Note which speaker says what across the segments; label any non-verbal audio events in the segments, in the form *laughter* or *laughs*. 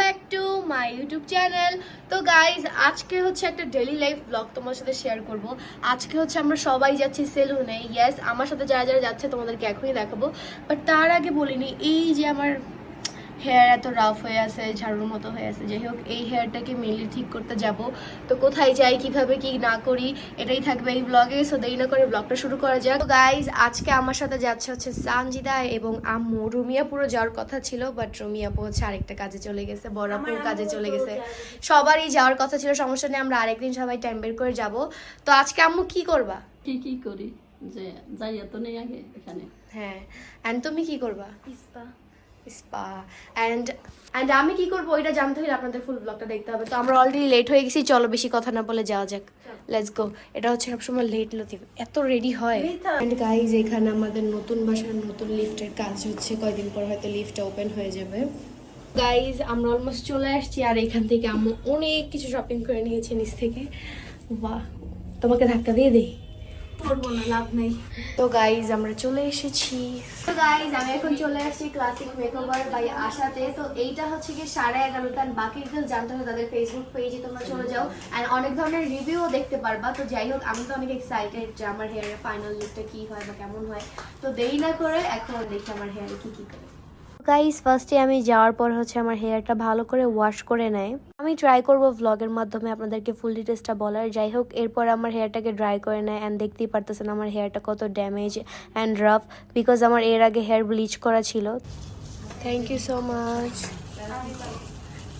Speaker 1: Back to my YouTube channel তো guys আজকে হচ্ছে একটা ডেলি লাইফ তোমার সাথে শেয়ার করব। আজকে হচ্ছে আমরা সবাই যাচ্ছি সেলুনে ইয়েস আমার সাথে যারা যারা যাচ্ছে তোমাদেরকে এখনই দেখাবো। বাট তার আগে বলিনি, এই যে আমার হেয়ার এত রাফ হয়ে আছে ঝাড়ুর মতো হয়ে আছে। যাই হোক এই হেয়ারটাকে মেনলি ঠিক করতে যাব। তো কোথায় যাই কীভাবে কি না করি এটাই থাকবে এই ব্লগে সো দেরি না করে ব্লগটা শুরু করা যাক। গাইজ আজকে আমার সাথে যাচ্ছে হচ্ছে সানজিদা এবং আম্মু। রুমিয়া পুরো যাওয়ার কথা ছিল বাট রুমিয়া আপু হচ্ছে আরেকটা কাজে চলে গেছে বড়াপুর কাজে চলে গেছে। সবারই যাওয়ার কথা ছিল সমস্যা নেই আমরা আরেকদিন সবাই টাইম বের করে যাব। তো আজকে আম্মু কি করবা?
Speaker 2: কি কি করি? যে যাইয়া তো নেই আগে এখানে।
Speaker 1: হ্যাঁ অ্যান্ড তুমি কি করবা?
Speaker 3: ইস্পা।
Speaker 1: স্পা। অ্যান্ড অ্যান্ড আমি কি করব ওইটা জানতে হলে আপনাদের ফুল ব্লগটা দেখতে হবে। তো আমরা অলরেডি লেট হয়ে গেছি চলো বেশি কথা না বলে যাওয়া যাক। লেটস গো এটা হচ্ছে সবসময় লেট লতিফ এত রেডি হয়। অ্যান্ড গাইজ এখানে আমাদের নতুন বাসার নতুন লিফটের কাজ হচ্ছে। কয়দিন পর হয়তো লিফটটা ওপেন হয়ে যাবে। গাইজ আমরা অলমোস্ট চলে আসছি আর এখান থেকে আমি অনেক কিছু শপিং করে নিয়েছি নিচ থেকে। বাহ তোমাকে ধাক্কা দিয়ে দেই।
Speaker 3: করব না লাভ নেই।
Speaker 1: তো গাইজ আমরা চলে এসেছি। তো গাইজ আমি এখন চলে আসছি ক্লাসিক মেকওভার বাই আশাতে। তো এইটা হচ্ছে কি সাড়ে এগারোটা বাকি ডিটেলস জানতে হলে তাদের ফেসবুক পেজে তোমরা চলে যাও। অ্যান্ড অনেক ধরনের রিভিউও দেখতে পারবা। তো যাই হোক আমি তো অনেক এক্সাইটেড যে আমার হেয়ারের ফাইনাল লুকটা কি হয় বা কেমন হয়। তো দেরি না করে এখন দেখি আমার হেয়ারে কি কি করে। গাইস ফার্স্টে আমি যাওয়ার পর হচ্ছে আমার হেয়ারটা ভালো করে ওয়াশ করে নেয়। আমি ট্রাই করব ভ্লগের মাধ্যমে আপনাদেরকে ফুল ডিটেলসটা বলার। যাই হোক এরপর আমার হেয়ারটাকে ড্রাই করে নেয় অ্যান্ড দেখতেই পারতেছেন আমার হেয়ারটা কত ড্যামেজ অ্যান্ড রাফ বিকজ আমার এর আগে হেয়ার ব্লিচ করা ছিল। থ্যাংক ইউ সো মাচ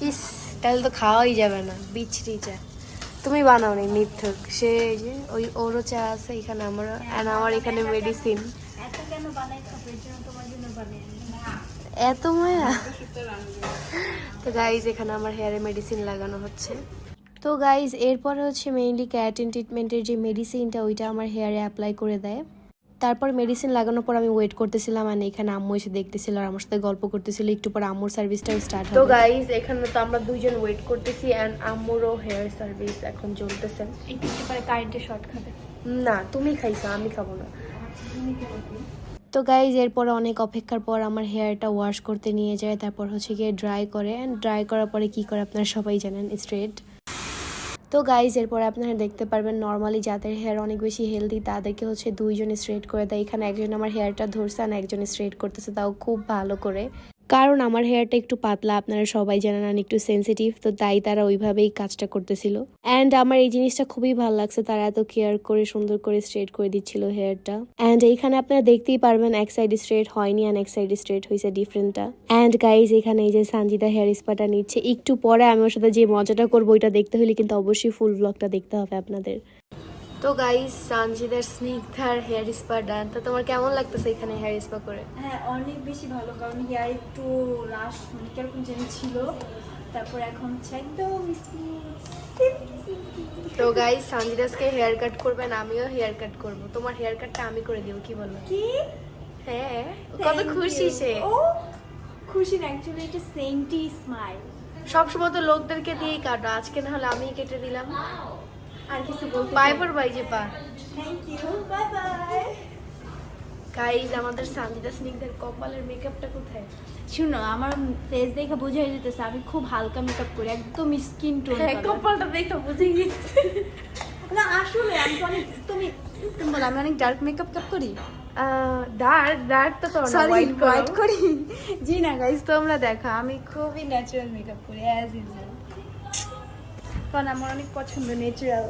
Speaker 1: ইস তাহলে তো খাওয়াই যাবে না বিচরি চা। তুমি বানাও নি মিথ্যুক। সে যে ওই ওরও চা আছে এখানে আমার অ্যান্ড আমার এখানে মেডিসিন
Speaker 3: এত কেন বানাই তোমার জন্য বানাই
Speaker 1: এত মায়া। তো গাইজ এখানে আমার হেয়ারে মেডিসিন লাগানো হচ্ছে। তো গাইজ এরপরে হচ্ছে মেইনলি ক্যারাটিন ট্রিটমেন্টের যে মেডিসিনটা ওইটা আমার হেয়ারে অ্যাপ্লাই করে দেয়। তারপর মেডিসিন লাগানোর পর আমি ওয়েট করতেছিলাম আর এখানে আম্মু এসে দেখতেছিল আর আমার সাথে গল্প করতেছিল। একটু পর আম্মুর সার্ভিসটাও স্টার্ট তো গাইজ এখানে তো আমরা দুইজন ওয়েট করতেছি অ্যান্ড আম্মুরও হেয়ার সার্ভিস এখন চলতেছে।
Speaker 3: একটু একটু পরে কারেন্টের শর্ট খাবে।
Speaker 1: না তুমি খাইছো আমি খাব না। তো গাইজ এরপরে অনেক অপেক্ষার পর আমার হেয়ারটা ওয়াশ করতে নিয়ে যায়, তারপর হচ্ছে গিয়ে ড্রাই করে অ্যান্ড ড্রাই করার পরে কি করে আপনারা সবাই জানেন স্ট্রেট তো গাইজ এরপরে আপনারা দেখতে পারবেন নর্মালি যাদের হেয়ার অনেক বেশি হেলদি তাদেরকে হচ্ছে দুইজন স্ট্রেট করে দেয়। এখানে একজন আমার হেয়ারটা ধরছে, আর একজন স্ট্রেট করতেছে, তাও খুব ভালো করে। কারণ আমার হেয়ারটা একটু পাতলা, আপনারা সবাই জানেন একটু সেন্সিটিভ তো তাই তারা ওইভাবেই কাজটা করতেছিল। অ্যান্ড আমার এই জিনিসটা খুবই ভালো লাগছে, তারা এত কেয়ার করে, সুন্দর করে স্ট্রেট করে দিচ্ছিল হেয়ারটা অ্যান্ড এইখানে আপনারা দেখতেই পারবেন, এক সাইড স্ট্রেট হয়নি অ্যান্ড এক সাইড স্ট্রেট হয়েছে ডিফারেন্টটা অ্যান্ড গাইজ এখানে এই যে সানজিদা হেয়ার স্পাটা নিচ্ছে, একটু পরে আমি ওর সাথে যে মজাটা করব, ওইটা দেখতে হলে কিন্তু অবশ্যই ফুল ব্লগটা দেখতে হবে আপনাদের। তো গাইজ সানজিদার স্নিগ্ধার হেয়ার স্পা ডান তো তোমার কেমন লাগতেছে এখানে হেয়ার স্পা করে?
Speaker 3: হ্যাঁ অনেক বেশি ভালো। কারণ হেয়ার একটু রাশ মানে কীরকম যেন ছিল। তারপর এখন হচ্ছে একদম
Speaker 1: তো গাইজ সানজিদাসকে হেয়ার কাট করবেন আমিও হেয়ার কাট করব। তোমার হেয়ার কাটটা আমি করে দিব কি বলো?
Speaker 3: কি?
Speaker 1: হ্যাঁ কত খুশি সে।
Speaker 3: ও খুশি না অ্যাকচুয়ালি এটা সেন্টি স্মাইল
Speaker 1: সবসময় তো লোকদেরকে দিয়েই কাটো আজকে না হলে আমিই কেটে দিলাম।
Speaker 3: আর কিছু বলতে
Speaker 1: বাই যে পা
Speaker 3: thank you bye bye
Speaker 1: guys আমাদের সানজিদা স্নিগ্ধার কপালের মেকআপটা কোথায়?
Speaker 3: শুনো আমার ফেস দেখে বোঝা যেতেছে আমি খুব হালকা মেকআপ করি একদম স্কিন টোন
Speaker 1: হ্যাঁ কপালটা দেখে বুঝে গেছি
Speaker 3: না আসলে আমি অনেক তুমি তুমি বলো আমি অনেক ডার্ক মেকআপ কাপ করি?
Speaker 1: ডার্ক ডার্ক তো
Speaker 3: সরি
Speaker 1: হোয়াইট
Speaker 3: হোয়াইট
Speaker 1: করি।
Speaker 3: জি না গাইস তোমরা দেখো আমি খুবই ন্যাচারাল মেকআপ করি অ্যাজ ইউজুয়াল কারণ আমার অনেক পছন্দ ন্যাচারাল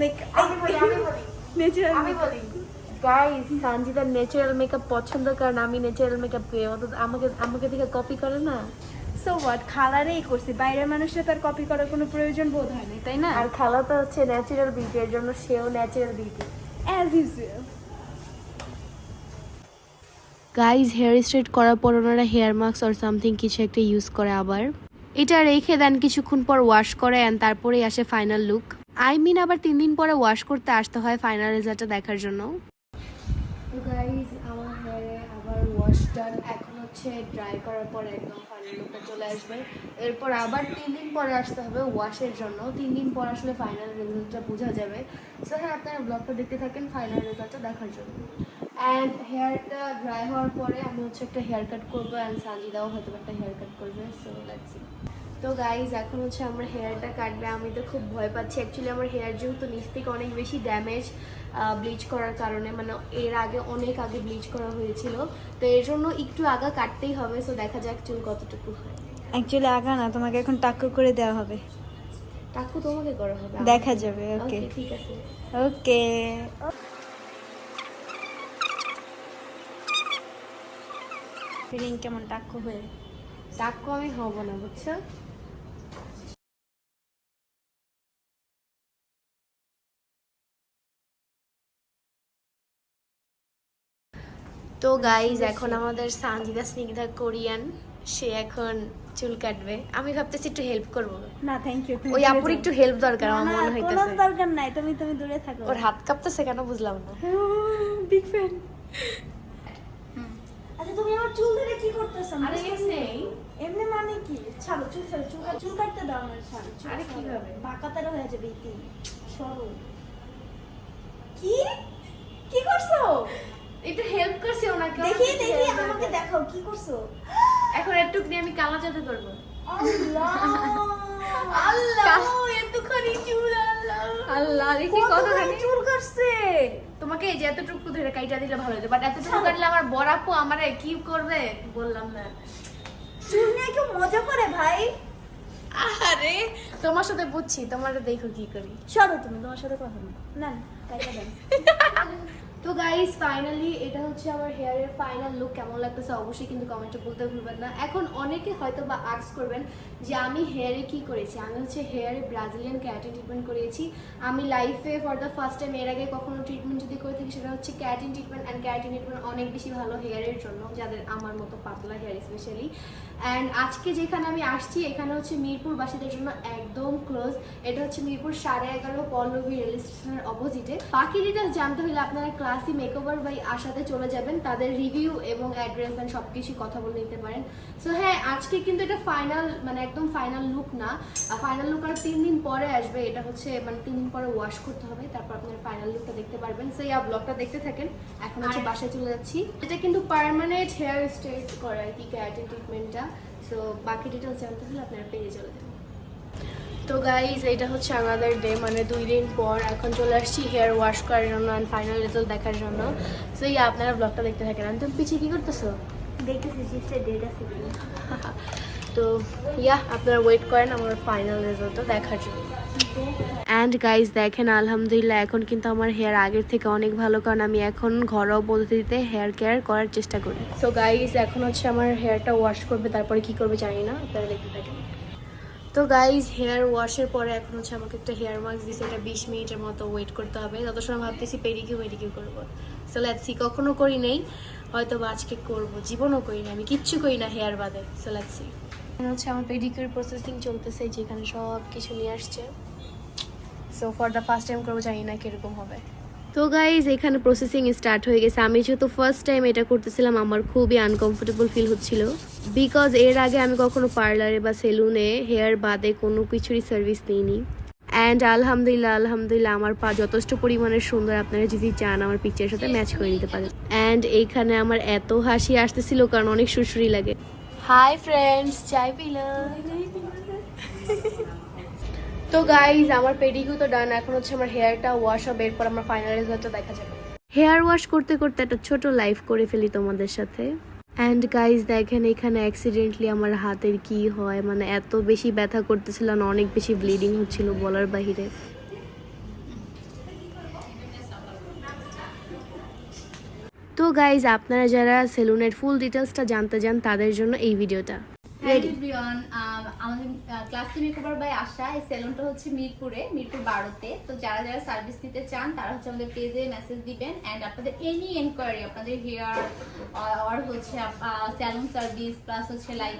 Speaker 3: মেকআপ
Speaker 1: আমি বলি আমি বলি।
Speaker 3: ন্যাচারাল
Speaker 1: আমি বলি। গাইস সানজিদার ন্যাচারাল মেকআপ পছন্দ কারণ আমি ন্যাচারাল মেকআপ করি। আমাকে আমাকে দেখে কপি করে না।
Speaker 3: সো হোয়াট খালারেই করছি। বাইরের মানুষরা তার কপি করার কোনো প্রয়োজন বোধ হয় তাই না?
Speaker 1: আর খালা তো হচ্ছে ন্যাচারাল বিউটি এর জন্য সেও natural beauty
Speaker 3: as usual
Speaker 1: guys hair straight করার পর ওনারা হেয়ার মাস্ক অর সামথিং কিছু একটা ইউজ করে আবার। এটা রেখে দেন কিছুক্ষণ পর ওয়াশ করে অ্যান্ড তারপরেই আসে ফাইনাল লুক আই মিন আবার তিন দিন পরে ওয়াশ করতে আসতে হয় ফাইনাল রেজাল্টটা দেখার জন্য। আমার হেয়ারে আবার ওয়াশ এখন হচ্ছে ড্রাই করার পর একদম ফাইনাল চলে আসবে। এরপর আবার তিন দিন পরে আসতে হবে ওয়াশের জন্য। তিন দিন পর আসলে ফাইনাল রেজাল্টটা বোঝা যাবে। সো হ্যাঁ আপনারা ব্লগটা দেখতে থাকেন ফাইনাল রেজাল্টটা দেখার জন্য। অ্যান্ড হেয়ারটা ড্রাই হওয়ার পরে আমি হচ্ছে একটা হেয়ার কাট করব অ্যান্ড সানজিদাও হয়তো একটা হেয়ার কাট করবে সো লেটস তো গাইজ এখন হচ্ছে আমার হেয়ারটা কাটবে। আমি তো খুব ভয় পাচ্ছি। অ্যাকচুয়ালি আমার হেয়ার যেহেতু নিচ থেকে অনেক বেশি ড্যামেজ ব্লিচ করার কারণে মানে এর আগে অনেক আগে ব্লিচ করা হয়েছিল। তো এর জন্য একটু আগা কাটতেই হবে সো দেখা যাক চুল কতটুকু হয়।
Speaker 3: অ্যাকচুয়ালি আগা না তোমাকে এখন টাক্কু করে দেওয়া হবে।
Speaker 1: টাকু তোমাকে করা হবে
Speaker 3: দেখা যাবে ওকে
Speaker 1: ঠিক আছে।
Speaker 3: ওকে ফিলিং কেমন টাক্কু হয়ে?
Speaker 1: টাকু আমি হব না বুঝছ? তো গাইজ এখন আমাদের সানজিদা স্নিগ্ধা কোরিয়ান সে এখন চুল কাটবে। আমি ভাবতেছি একটু হেল্প করব।
Speaker 3: না থ্যাংক ইউ
Speaker 1: ওই আপুর একটু হেল্প দরকার আমার মনে
Speaker 3: কোনো দরকার নাই তুমি তুমি দূরে থাকো।
Speaker 1: ওর হাত কাঁপতেছে কেন বুঝলাম না।
Speaker 3: বিগ ফ্যান তুমি আমার চুল ধরে কি করতেছো?
Speaker 1: আরে
Speaker 3: বুঝতেছি না।
Speaker 1: নেই
Speaker 3: এমনি মানে কি? ছাড়ো চুল ছাড়ো চুল চুল কাটতে দাও আমার ছাড়ো
Speaker 1: আরে
Speaker 3: ছাড়ো।
Speaker 1: কীভাবে?
Speaker 3: বাঁকাতারা হয়ে যাবে ইতি সরো। কি? কি করছ?
Speaker 1: একটু হেল্প করছি ওনাকে
Speaker 3: দেখি দেখি আমাকে দেখাও কি করছ?
Speaker 1: এখন একটু নিয়ে আমি কালা জাদু করব।
Speaker 3: আল্লাহ!
Speaker 1: আল্লাহ
Speaker 3: এতখানি চুল আল্লাহ!
Speaker 1: আল্লাহ দেখি
Speaker 3: কতখানি। চুল কাটছে?
Speaker 1: তোমাকে এই যে এতটুকু ধরে কাইটা দিলে ভালো হতো বাট এতটুকু কাটলে আমার বড় আপু আমারে কি করবে বললাম না।
Speaker 3: চুল নিয়ে কেউ মজা করে ভাই।
Speaker 1: আরে তোমার সাথে বুঝছি তোমার দেখো কি করি।
Speaker 3: সরো তুমি তোমার সাথে কথা না না কাইটা দেন। *laughs*
Speaker 1: তো গাইজ ফাইনালি এটা হচ্ছে আমার হেয়ারের ফাইনাল লুক কেমন লাগতেছে অবশ্যই কিন্তু কমেন্টে বলতে ভুলবেন না। এখন অনেকে হয়তো বা আর্টস করবেন যে আমি হেয়ারে কি করেছি? আমি হচ্ছে হেয়ারে ব্রাজিলিয়ান ক্যাটিন ট্রিটমেন্ট করেছি। আমি লাইফে ফর দ্য ফার্স্ট টাইম এর আগে কখনো ট্রিটমেন্ট যদি করে থাকি, সেটা হচ্ছে keratin treatment and keratin treatment অনেক বেশি ভালো হেয়ারের জন্য, যাদের আমার মতো পাতলা হেয়ার স্পেশালি অ্যান্ড আজকে যেখানে আমি আসছি এখানে হচ্ছে মিরপুর বাসীদের জন্য একদম ক্লোজ এটা হচ্ছে মিরপুর সাড়ে এগারো পল্লবী রেল স্টেশনের অপোজিটে বাকি ডিটেলস জানতে হলে আপনারা ক্লাসি মেকওভার বাই আশাতে চলে যাবেন। তাদের রিভিউ এবং অ্যাড্রেস অ্যান্ড সব কিছুই কথা বলে নিতে পারেন। সো হ্যাঁ আজকে কিন্তু এটা ফাইনাল মানে একদম ফাইনাল লুক না। ফাইনাল লুক আর তিন দিন পরে আসবে। এটা হচ্ছে মানে তিন দিন পরে ওয়াশ করতে হবে। তারপর আপনার ফাইনাল লুকটা দেখতে পারবেন। সো এই ব্লগটা দেখতে থাকেন। এখন হচ্ছে বাসায় চলে যাচ্ছি। এটা কিন্তু পার্মানেন্ট হেয়ার স্ট্রেট করে আর কি ক্যারাটিন ট্রিটমেন্টটা সো বাকি ডিটেলস জানতে হলে আপনারা পেয়ে চলে যাবেন। তো গাইজ এটা হচ্ছে আমাদের ডে মানে দুই দিন পর এখন চলে আসছি হেয়ার ওয়াশ করার জন্য অ্যান্ড ফাইনাল রেজাল্ট দেখার জন্য। সো এই আপনারা ব্লগটা দেখতে থাকেন। আমি তুমি পিছিয়ে কী করতেছো?
Speaker 3: দেখতেছি ডেট আছে *laughs*
Speaker 1: তো ইয়া আপনারা ওয়েট করেন আমার ফাইনাল রেজাল্টটা দেখার জন্য। অ্যান্ড গাইজ দেখেন আলহামদুলিল্লাহ এখন কিন্তু আমার হেয়ার আগের থেকে অনেক ভালো কারণ আমি এখন ঘরোয়া পদ্ধতিতে হেয়ার কেয়ার করার চেষ্টা করি। তো গাইজ এখন হচ্ছে আমার হেয়ারটা ওয়াশ করবে তারপরে কি করবে জানি না আপনারা দেখতে থাকেন। তো গাইজ হেয়ার ওয়াশের পরে এখন হচ্ছে আমাকে একটা হেয়ার মাস্ক দিয়েছে এটা বিশ মিনিটের মতো ওয়েট করতে হবে। যত সময় ভাবতেছি পেডিকিউ মেডিকিউ করব। সো লেটস সি কখনো করি নেই হয়তো বা আজকে করব জীবনও করি না আমি কিচ্ছু করি না হেয়ার বাদে। সো লেটস সি হচ্ছে আমার পেডিকিউর প্রসেসিং চলতেছে, যেখানে সব কিছু নিয়ে আসছে। So for the first time করব, জানি না কীরকম হবে। তো গাইজ এখানে প্রসেসিং স্টার্ট হয়ে গেছে। আমি যেহেতু ফার্স্ট টাইম এটা করতেছিলাম, আমার খুবই আনকমফোর্টেবল ফিল হচ্ছিল। বিকজ এর আগে আমি কখনো পার্লারে বা সেলুনে হেয়ার বাদে কোনো কিছুরই সার্ভিস নিইনি অ্যান্ড আলহামদুলিল্লাহ আলহামদুলিল্লাহ, আমার পা যথেষ্ট পরিমাণে সুন্দর। আপনারা যদি চান, আমার পিকচারের সাথে ম্যাচ করে নিতে পারেন। অ্যান্ড এইখানে আমার এত হাসি আসতেছিল, কারণ অনেক সুরসুরি লাগে। হাই ফ্রেন্ডস চাই পিলাম তো গাইজ আমার পেডিকিউ তো ডান এখন হচ্ছে আমার হেয়ারটা ওয়াশ হবে এরপর আমার ফাইনাল রেজাল্টটা দেখা যাবে। হেয়ার ওয়াশ করতে করতে একটা ছোট লাইভ করে ফেলি তোমাদের সাথে। অ্যান্ড গাইজ দেখেন এখানে অ্যাক্সিডেন্টলি আমার হাতের কি হয়? মানে এত বেশি ব্যথা করতেছিল না অনেক বেশি ব্লিডিং হচ্ছিল বলার বাহিরে। তো গাইজ আপনারা যারা সেলুনের ফুল ডিটেলসটা জানতে চান তাদের জন্য এই ভিডিওটা।
Speaker 4: হ্যালো এভরিওয়ান আমাদের ক্লাসি মেকওভার বাই আশা এই সেলুনটা হচ্ছে মিরপুরে মিরপুর বারোতে। তো যারা যারা সার্ভিস নিতে চান তারা হচ্ছে আমাদের পেজে মেসেজ দিবেন। অ্যান্ড আপনাদের এনি এনকোয়ারি আপনাদের হেয়ার আর হচ্ছে স্যালুন সার্ভিস প্লাস হচ্ছে লাইক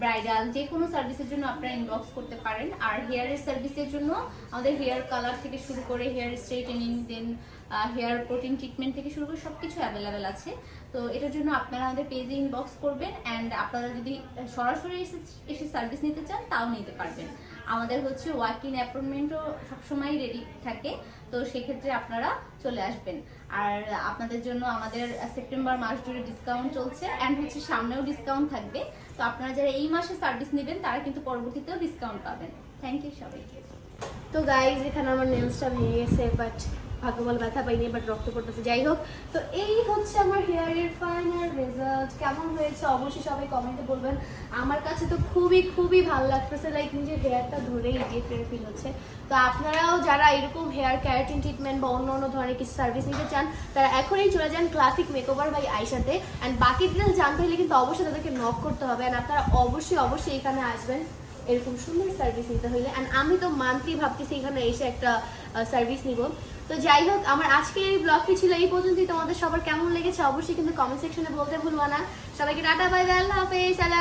Speaker 4: ব্রাইডাল যে কোনো সার্ভিসের জন্য আপনারা ইনবক্স করতে পারেন। আর হেয়ারের সার্ভিসের জন্য আমাদের হেয়ার কালার থেকে শুরু করে hair straightening then hair protein treatment থেকে শুরু করে সব কিছু অ্যাভেলেবেল আছে। তো এটার জন্য আপনারা আমাদের পেজে ইনবক্স করবেন অ্যান্ড আপনারা যদি সরাসরি এসে এসে সার্ভিস নিতে চান, তাও নিতে পারবেন। আমাদের হচ্ছে ওয়াক ইন অ্যাপয়েন্টমেন্টও সবসময় রেডি থাকে, তো সেক্ষেত্রে আপনারা চলে আসবেন। আর আপনাদের জন্য আমাদের সেপ্টেম্বর মাস জুড়ে ডিসকাউন্ট চলছে অ্যান্ড হচ্ছে সামনেও ডিসকাউন্ট থাকবে। তো আপনারা যারা এই মাসে সার্ভিস নেবেন, তারা কিন্তু পরবর্তীতেও ডিসকাউন্ট পাবেন। থ্যাংক ইউ সবাইকে।
Speaker 1: তো গাইজ এখানে আমার নেলসটা ভেঙে গেছে বাট ভাগ্য বল ব্যথা পাইনি বাট রক্ত পড়তেছে। যাই হোক, তো এই হচ্ছে আমার হেয়ার হেয়ারের ফাইনাল রেজাল্ট কেমন হয়েছে? অবশ্যই সবাই কমেন্টে বলবেন। আমার কাছে তো খুবই খুবই ভালো লাগতেছে লাইক নিজের হেয়ারটা ধরেই ডিফারেন্ট ফিল হচ্ছে। তো আপনারাও যারা এরকম হেয়ার ক্যারাটিন ট্রিটমেন্ট বা অন্য অন্য ধরনের কিছু সার্ভিস নিতে চান, তারা এখনই চলে যান ক্লাসিক মেকওভার বাই আইসাতে অ্যান্ড বাকি ডিটেলস জানতে হলে কিন্তু অবশ্যই তাদেরকে নক করতে হবে। অ্যান্ড আপনারা অবশ্যই অবশ্যই এখানে আসবেন, এরকম সুন্দর সার্ভিস নিতে হলে। অ্যান্ড আমি তো মান্থলি ভাবতেছি এখানে এসে একটা সার্ভিস নিব। তো যাই হোক, আমার আজকের এই ব্লগটি ছিল এই পর্যন্তই। তোমাদের সবার কেমন লেগেছে অবশ্যই কিন্তু কমেন্ট সেকশনে বলতে ভুলবা না। সবাইকে টাটা বাই বাই আল্লাহ হাফেজ, আল্লাহ।